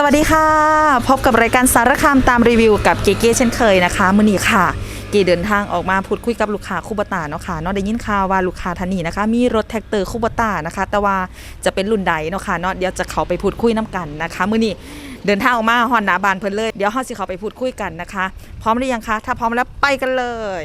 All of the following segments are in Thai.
สวัสดีค่ะ พบกับรายการสารคามตามรีวิวกับเกเก้เช่นเคยนะคะมื้อนี้ค่ะ เกเดินทางออกมาพูดคุยกับลูกค้าคูบตาเนาะค่ะเนาะได้ยินข่าวว่าลูกค้าท่านนี้นะคะ มีรถแท็กเตอร์คูบตานะคะ แต่ว่าจะเป็นรุ่นใดเนาะค่ะเนาะเดี๋ยวจะเขาไปพูดคุยน้กันนะคะมื้อนี้เดินทางออกมาฮอนหนาบานเพลินเลยเดี๋ยวเฮาสิเขาไปพูดคุยกันนะคะ พร้อมหรือยังคะถ้าพร้อมแล้วไปกันเลย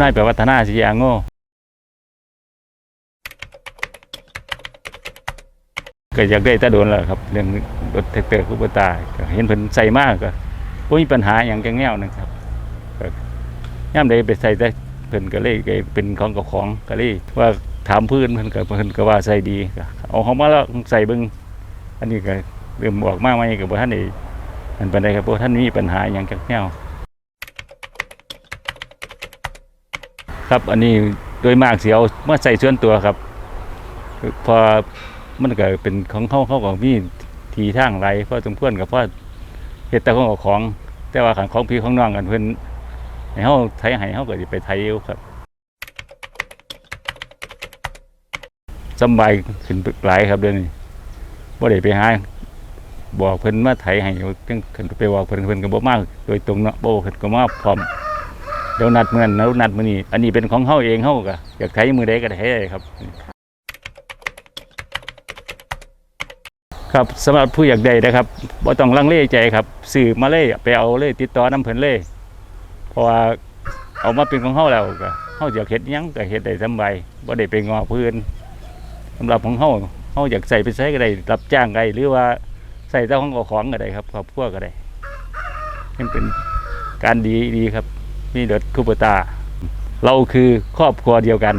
นายแปวัฒนาศรียางโง่ก็อยากได้แตะโดนแล้วครับเรื่องรถแท็กเตอร์คูปตาเห็นเพิ่นใส่มากก็บ่มีปัญหาอย่างจังแนวนะครับย่ำใดไปใส่แต่เพิ่นก็เลยเป็นของกับของก็เลยว่าถามพื้นเพิ่นก็เพิ่นก็ว่าใส่ดีเอาเข้ามาแล้วใส่เบิ่งอันนี้ก็เริ่มออกมาใหมก็บ่ทันได้อันปานใดครับบ่ทันมีปัญหาอย่างจังแนว ครับอันนี้โดยมากเสียวเมื่อใส่ส่วนตัวครับ พอมันก็เป็นของเข้าเข้าของมีทีทางไรเพราะสมควรกับพ่อเฮ็ดแต่ของของ แต่ว่าขันของพี่ของน้องกันเพิ่อนให้เฮาไทยให้เฮาก็สิไปไทยเอาครับสบายขึ้นหลายครับเดี๋ยวนี้บ่ได้ไปหาบอกเพิ่นมาไทยให้จังขึ้นไปบอกเพิ่นเพิ่นก็บ่มากโดยตรงเนาะบ่เพิ่นก็มาพร้อม เดี๋ยวนัดเมื่อนแล้วนัดมือนี้อันนี้เป็นของเฮาเองเฮาก็อยากไถมือใดก็ได้ครับ ครับสำหรับผู้อยากได้นะครับบ่ต้องลังเลใจครับซื้อมาเลยไปเอาเลยติดต่อนํเพิ่นเลยเพราะว่าเอามาเป็นของเฮาแล้วก็เฮาอยากเฮ็ดหยังก็เฮ็ดได้สบายบ่ได้ไปงอพิ่นสำหรับของเฮาเฮาอยากใส่ไปใช้ก็ได้รับจ้างก็ได้หรือว่าใส่เจ้าของของก็ได้ครับครอบครัวก็ได้เป็นการดีดีครับ นี่รถคูปตา เราคือครอบครัวเดียวกัน